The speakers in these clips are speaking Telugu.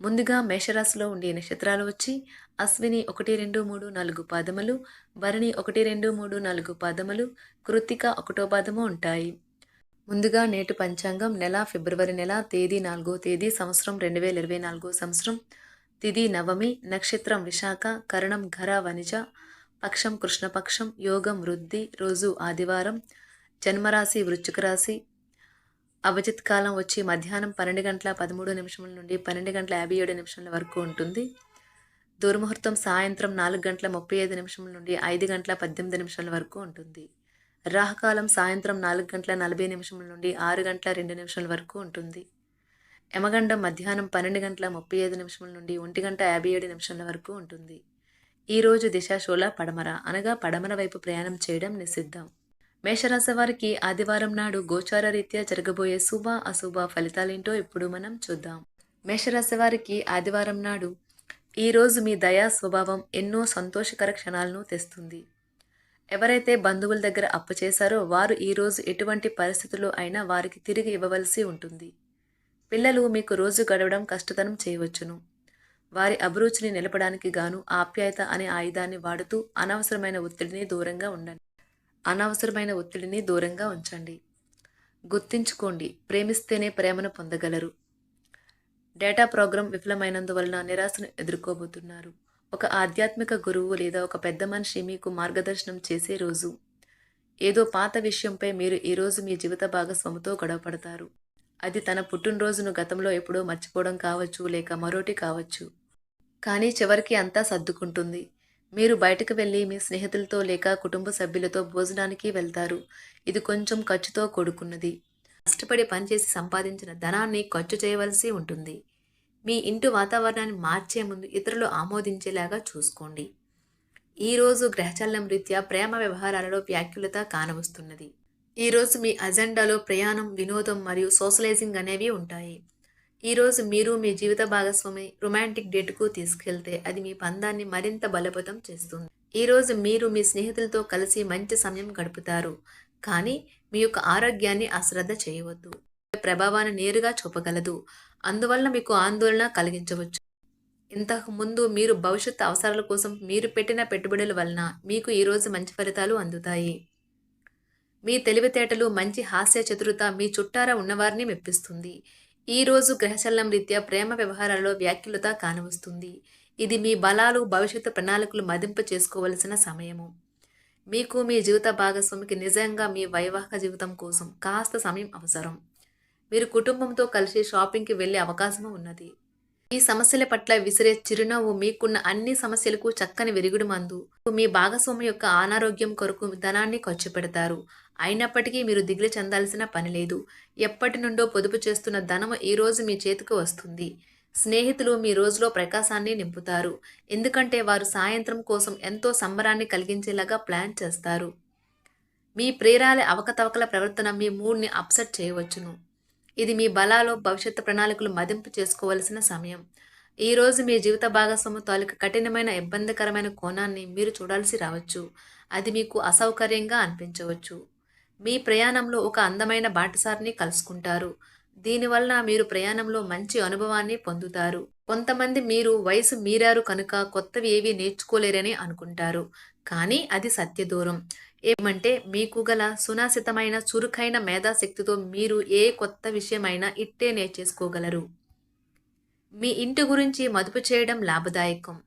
ముందుగా మేషరాశిలో ఉండే నక్షత్రాలు వచ్చి అశ్విని ఒకటి రెండు మూడు నాలుగు పాదములు భరణి ఒకటి రెండు మూడు నాలుగు పాదములు కృత్తిక ఒకటో పాదము ఉంటాయి. ముందుగా నేటి పంచాంగం నెల ఫిబ్రవరి నెల తేదీ నాలుగో తేదీ సంవత్సరం రెండు వేల ఇరవై నాలుగో సంవత్సరం తిది నవమి నక్షత్రం విశాఖ కరణం ఘర వనిజ పక్షం కృష్ణపక్షం యోగం వృద్ధి రోజు ఆదివారం జన్మరాశి వృశ్చిక రాశి అవజిత్ కాలం వచ్చి మధ్యాహ్నం పన్నెండు గంటల పదమూడు నిమిషముల నుండి పన్నెండు గంటల యాభై ఏడు నిమిషాల వరకు ఉంటుంది. దుర్ముహూర్తం సాయంత్రం నాలుగు గంటల ముప్పై ఐదు నిమిషముల నుండి ఐదు గంటల పద్దెనిమిది నిమిషాల వరకు ఉంటుంది. రాహకాలం సాయంత్రం నాలుగు గంటల నలభై నిమిషముల నుండి ఆరు గంటల రెండు నిమిషాల వరకు ఉంటుంది. యమగండం మధ్యాహ్నం పన్నెండు గంటల ముప్పై ఐదు నిమిషముల నుండి ఒంటి గంట యాభై ఏడు నిమిషాల వరకు ఉంటుంది. ఈరోజు దిశాశూల పడమర అనగా పడమర వైపు ప్రయాణం చేయడం నిషిద్ధం. మేషరాశి వారికి ఆదివారం నాడు గోచార రీత్యా జరగబోయే శుభ అశుభ ఫలితాలేంటో ఇప్పుడు మనం చూద్దాం. మేషరాశి వారికి ఆదివారం నాడు ఈరోజు మీ దయా స్వభావం ఎన్నో సంతోషకర క్షణాలను తెస్తుంది. ఎవరైతే బంధువుల దగ్గర అప్పు చేశారో వారు ఈరోజు ఎటువంటి పరిస్థితుల్లో అయినా వారికి తిరిగి ఇవ్వవలసి ఉంటుంది. పిల్లలు మీకు రోజు గడవడం కష్టతనం చేయవచ్చును. వారి అభిరుచిని నిలపడానికి గాను ఆప్యాయత అనే ఆయుధాన్ని వాడుతూ అనవసరమైన ఒత్తిడిని దూరంగా ఉండండి. అనవసరమైన ఒత్తిడిని దూరంగా ఉంచండి. గుర్తించుకోండి ప్రేమిస్తేనే ప్రేమను పొందగలరు. డేటా ప్రోగ్రాం విఫలమైనందువలన నిరాశను ఎదుర్కోబోతున్నారు. ఒక ఆధ్యాత్మిక గురువు లేదా ఒక పెద్ద మనిషి మీకు మార్గదర్శనం చేసే రోజు. ఏదో పాత విషయంపై మీరు ఈరోజు మీ జీవిత భాగస్వామితో గొడవపడతారు. అది తన పుట్టినరోజును గతంలో ఎప్పుడో మర్చిపోవడం కావచ్చు లేక మరోటి కావచ్చు. కానీ చివరికి అంతా సర్దుకుంటుంది. మీరు బయటకు వెళ్ళి మీ స్నేహితులతో లేక కుటుంబ సభ్యులతో భోజనానికి వెళ్తారు. ఇది కొంచెం ఖర్చుతో కూడుకున్నది. కష్టపడి పనిచేసి సంపాదించిన ధనాన్ని ఖర్చు చేయవలసి ఉంటుంది. మీ ఇంటి వాతావరణాన్ని మార్చే ముందు ఇతరులు ఆమోదించేలాగా చూసుకోండి. ఈరోజు గ్రహచలనం రీత్యా ప్రేమ వ్యవహారాలలో వ్యాఖ్యులత కానవస్తున్నది. ఈరోజు మీ అజెండాలో ప్రయాణం వినోదం మరియు సోషలైజింగ్ అనేవి ఉంటాయి. ఈరోజు మీరు మీ జీవిత భాగస్వామి రొమాంటిక్ డేట్కు తీసుకెళ్తే అది మీ బంధాన్ని మరింత బలపతం చేస్తుంది. ఈరోజు మీరు మీ స్నేహితులతో కలిసి మంచి సమయం గడుపుతారు. కానీ మీ యొక్క ఆరోగ్యాన్ని అశ్రద్ధ చేయవద్దు. ప్రభావాన్ని నేరుగా చూపగలదు. అందువల్ల మీకు ఆందోళన కలిగించవచ్చు. ఇంతకు ముందు మీరు భవిష్యత్తు అవసరాల కోసం మీరు పెట్టిన పెట్టుబడుల వలన మీకు ఈరోజు మంచి ఫలితాలు అందుతాయి. మీ తెలివితేటలు మంచి హాస్య చతురత మీ చుట్టారా ఉన్నవారిని మెప్పిస్తుంది. ఈరోజు గ్రహచలనం రీత్యా ప్రేమ వ్యవహారాల్లో వ్యాఖ్యలత కానవస్తుంది. ఇది మీ బలాలు భవిష్యత్తు ప్రణాళికలు మదింపు చేసుకోవలసిన సమయము. మీకు మీ జీవిత భాగస్వామికి నిజంగా మీ వైవాహిక జీవితం కోసం కాస్త సమయం అవసరం. మీరు కుటుంబంతో కలిసి షాపింగ్కి వెళ్ళే అవకాశం ఉన్నది. ఈ సమస్యల పట్ల విసిరే చిరునవ్వు మీకున్న అన్ని సమస్యలకు చక్కని విరుగుడు మందు. మీ భాగస్వామి యొక్క అనారోగ్యం కొరకు ధనాన్ని ఖర్చు పెడతారు. అయినప్పటికీ మీరు దిగులు చెందాల్సిన పని లేదు. ఎప్పటి నుండో పొదుపు చేస్తున్న ధనము ఈ రోజు మీ చేతికి వస్తుంది. స్నేహితులు మీ రోజులో ప్రకాశాన్ని నింపుతారు. ఎందుకంటే వారు సాయంత్రం కోసం ఎంతో సంబరాన్ని కలిగించేలాగా ప్లాన్ చేస్తారు. మీ ప్రేరాల అవకతవకల ప్రవర్తన మీ మూడ్ని అప్సెట్ చేయవచ్చును. ఇది మీ బలాలో భవిష్యత్తు ప్రణాళికలు మదింపు చేసుకోవలసిన సమయం. ఈరోజు మీ జీవిత భాగస్వామి తాలూకు కఠినమైన ఇబ్బందికరమైన కోణాన్ని మీరు చూడాల్సి రావచ్చు. అది మీకు అసౌకర్యంగా అనిపించవచ్చు. మీ ప్రయాణంలో ఒక అందమైన బాటసారిని కలుసుకుంటారు. దీనివలన మీరు ప్రయాణంలో మంచి అనుభవాన్ని పొందుతారు. కొంతమంది మీరు వయసు మీరారు కనుక కొత్తవి ఏవి నేర్చుకోలేరని అనుకుంటారు. కానీ అది సత్య దూరం ఏమంటే మీకు గల సునాసితమైన చురుకైన మేధాశక్తితో మీరు ఏ కొత్త విషయమైనా ఇట్టే నేర్చేసుకోగలరు. మీ ఇంటి గురించి మదుపు చేయడం లాభదాయకం.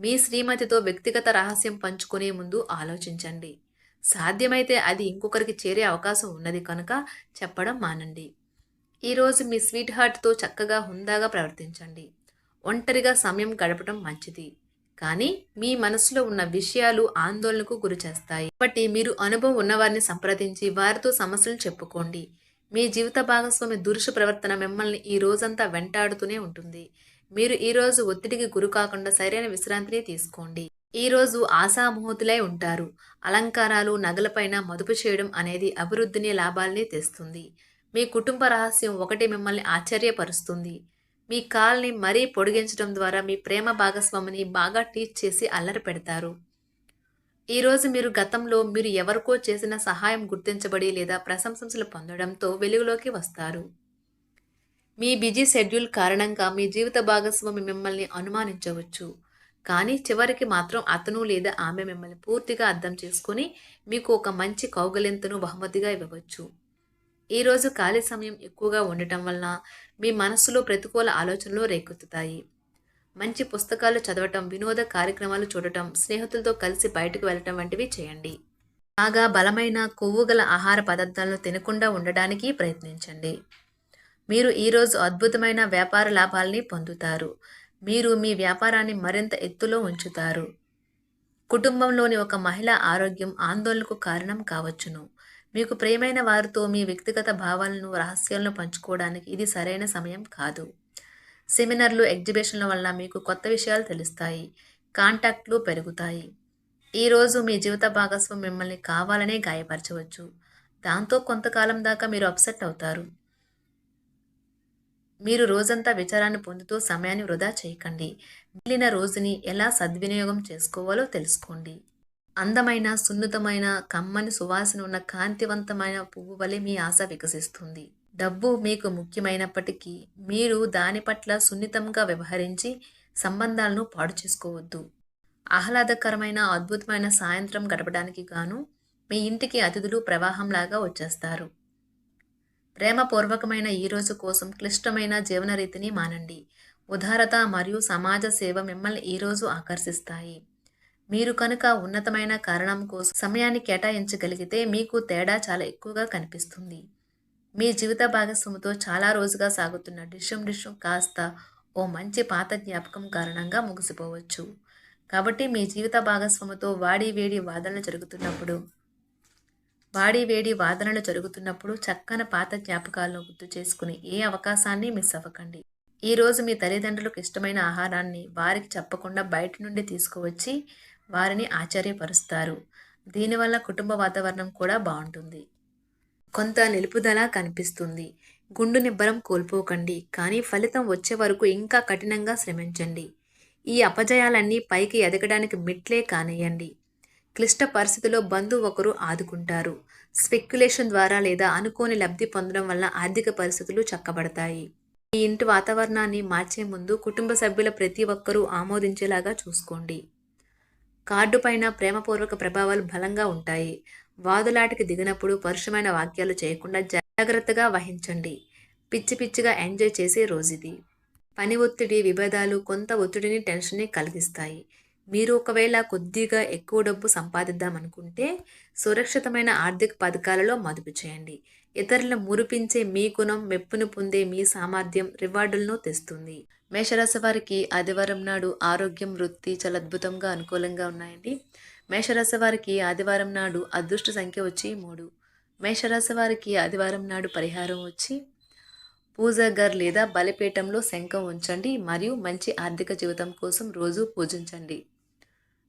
మీ శ్రీమతితో వ్యక్తిగత రహస్యం పంచుకునే ముందు ఆలోచించండి. సాధ్యమైతే అది ఇంకొకరికి చేరే అవకాశం ఉన్నది కనుక చెప్పడం మానండి. ఈరోజు మీ స్వీట్ హార్ట్తో చక్కగా హుందాగా ప్రవర్తించండి. ఒంటరిగా సమయం గడపడం మంచిది. కానీ మీ మనసులో ఉన్న విషయాలు ఆందోళనకు గురి చేస్తాయి. కాబట్టి మీరు అనుభవం ఉన్నవారిని సంప్రదించి వారితో సమస్యలు చెప్పుకోండి. మీ జీవిత భాగస్వామి దురుష ప్రవర్తన మిమ్మల్ని ఈ రోజంతా వెంటాడుతూనే ఉంటుంది. మీరు ఈరోజు ఒత్తిడికి గురి కాకుండా సరైన విశ్రాంతిని తీసుకోండి. ఈరోజు ఆశామూహతులై ఉంటారు. అలంకారాలు నగలపైన మదుపు చేయడం అనేది అభివృద్ధిని లాభాల్ని తెస్తుంది. మీ కుటుంబ రహస్యం ఒకటి మిమ్మల్ని ఆశ్చర్యపరుస్తుంది. మీ కాల్ని మరీ పొడిగించడం ద్వారా మీ ప్రేమ భాగస్వామిని బాగా టీచ్ చేసి అల్లరి పెడతారు. ఈరోజు మీరు గతంలో మీరు ఎవరికో చేసిన సహాయం గుర్తించబడి లేదా ప్రశంసలు పొందడంతో వెలుగులోకి వస్తారు. మీ బిజీ షెడ్యూల్ కారణంగా మీ జీవిత భాగస్వామి మిమ్మల్ని అనుమానించవచ్చు. కానీ చివరికి మాత్రం అతను లేదా ఆమె మిమ్మల్ని పూర్తిగా అర్థం చేసుకుని మీకు ఒక మంచి కౌగలింతను బహుమతిగా ఇవ్వవచ్చు. ఈరోజు ఖాళీ సమయం ఎక్కువగా ఉండటం వలన మీ మనస్సులో ప్రతికూల ఆలోచనలు రేకెత్తుతాయి. మంచి పుస్తకాలు చదవటం వినోద కార్యక్రమాలు చూడటం స్నేహితులతో కలిసి బయటకు వెళ్ళటం వంటివి చేయండి. బాగా బలమైన కొవ్వు గల ఆహార పదార్థాలను తినకుండా ఉండడానికి ప్రయత్నించండి. మీరు ఈరోజు అద్భుతమైన వ్యాపార లాభాల్ని పొందుతారు. మీరు మీ వ్యాపారాన్ని మరింత ఎత్తులో ఉంచుతారు. కుటుంబంలోని ఒక మహిళ ఆరోగ్యం ఆందోళనకు కారణం కావచ్చును. మీకు ప్రేమైన వారితో మీ వ్యక్తిగత భావాలను రహస్యాలను పంచుకోవడానికి ఇది సరైన సమయం కాదు. సెమినార్లు ఎగ్జిబిషన్ల వల్ల మీకు కొత్త విషయాలు తెలుస్తాయి. కాంటాక్ట్లు పెరుగుతాయి. ఈరోజు మీ జీవిత భాగస్వామి మిమ్మల్ని కావాలనే గాయపరచవచ్చు. దాంతో కొంతకాలం దాకా మీరు అప్సెట్ అవుతారు. మీరు రోజంతా విచారాన్ని పొందుతూ సమయాన్ని వృధా చేయకండి. మిగిలిన రోజుని ఎలా సద్వినియోగం చేసుకోవాలో తెలుసుకోండి. అందమైన సున్నితమైన కమ్మని సువాసన ఉన్న కాంతివంతమైన పువ్వు వలె మీ ఆశ వికసిస్తుంది. డబ్బు మీకు ముఖ్యమైనప్పటికీ మీరు దాని పట్ల సున్నితంగా వ్యవహరించి సంబంధాలను పాడు చేసుకోవద్దు. ఆహ్లాదకరమైన అద్భుతమైన సాయంత్రం గడపడానికి గాను మీ ఇంటికి అతిథులు ప్రవాహంలాగా వచ్చేస్తారు. ప్రేమపూర్వకమైన ఈ రోజు కోసం క్లిష్టమైన జీవన రీతిని మానండి. ఉదారత మరియు సమాజ సేవ మిమ్మల్ని ఈరోజు ఆకర్షిస్తాయి. మీరు కనుక ఉన్నతమైన కారణం కోసం సమయాన్ని కేటాయించగలిగితే మీకు తేడా చాలా ఎక్కువగా కనిపిస్తుంది. మీ జీవిత భాగస్వామితో చాలా రోజుగా సాగుతున్న డిషం డిషం కాస్త ఓ మంచి పాత జ్ఞాపకం కారణంగా ముగిసిపోవచ్చు. కాబట్టి మీ జీవిత భాగస్వామితో వాడి వేడి వాదనలు జరుగుతున్నప్పుడు వాడి వేడి వాదనలు జరుగుతున్నప్పుడు చక్కని పాత జ్ఞాపకాలను గుర్తు చేసుకుని ఏ అవకాశాన్ని మిస్ అవ్వకండి. ఈరోజు మీ తల్లిదండ్రులకు ఇష్టమైన ఆహారాన్ని వారికి చెప్పకుండా బయట నుండి తీసుకువచ్చి వారిని ఆశ్చర్యపరుస్తారు. దీనివల్ల కుటుంబ వాతావరణం కూడా బాగుంటుంది. కొంత నిలుపుదల కనిపిస్తుంది. గుండు నిబ్బరం కోల్పోకండి. కానీ ఫలితం వచ్చే వరకు ఇంకా కఠినంగా శ్రమించండి. ఈ అపజయాలన్నీ పైకి ఎదగడానికి మిట్లే కానియండి క్లిష్ట పరిస్థితిలో బంధువు ఒకరు ఆదుకుంటారు. స్పెక్యులేషన్ ద్వారా లేదా అనుకోని లబ్ధి పొందడం వల్ల ఆర్థిక పరిస్థితులు చక్కబడతాయి. ఈ ఇంటి వాతావరణాన్ని మార్చే ముందు కుటుంబ సభ్యుల ప్రతి ఒక్కరూ ఆమోదించేలాగా చూసుకోండి. కార్డు పైన ప్రేమపూర్వక ప్రభావాలు బలంగా ఉంటాయి. వాదులాటికి దిగినప్పుడు పరుషమైన వాక్యాలు చేయకుండా జాగ్రత్తగా వహించండి. పిచ్చి పిచ్చిగా ఎంజాయ్ చేసే రోజుది పని ఒత్తిడి విభేదాలు కొంత ఒత్తిడిని టెన్షన్ని కలిగిస్తాయి. మీరు ఒకవేళ కొద్దిగా ఎక్కువ డబ్బు సంపాదిద్దామనుకుంటే సురక్షితమైన ఆర్థిక పథకాలలో మదుపు చేయండి. ఇతరులను మురిపించే మీ గుణం మెప్పును పొందే మీ సామర్థ్యం రివార్డులను తెస్తుంది. మేషరాశి వారికి ఆదివారం నాడు ఆరోగ్యం వృత్తి చాలా అద్భుతంగా అనుకూలంగా ఉన్నాయండి. మేషరాశి వారికి ఆదివారం నాడు అదృష్ట సంఖ్య వచ్చి మూడు. మేషరాశి వారికి ఆదివారం నాడు పరిహారం వచ్చి పూజాగర్ లేదా బలిపీఠంలో శంఖం ఉంచండి మరియు మంచి ఆర్థిక జీవితం కోసం రోజు పూజించండి.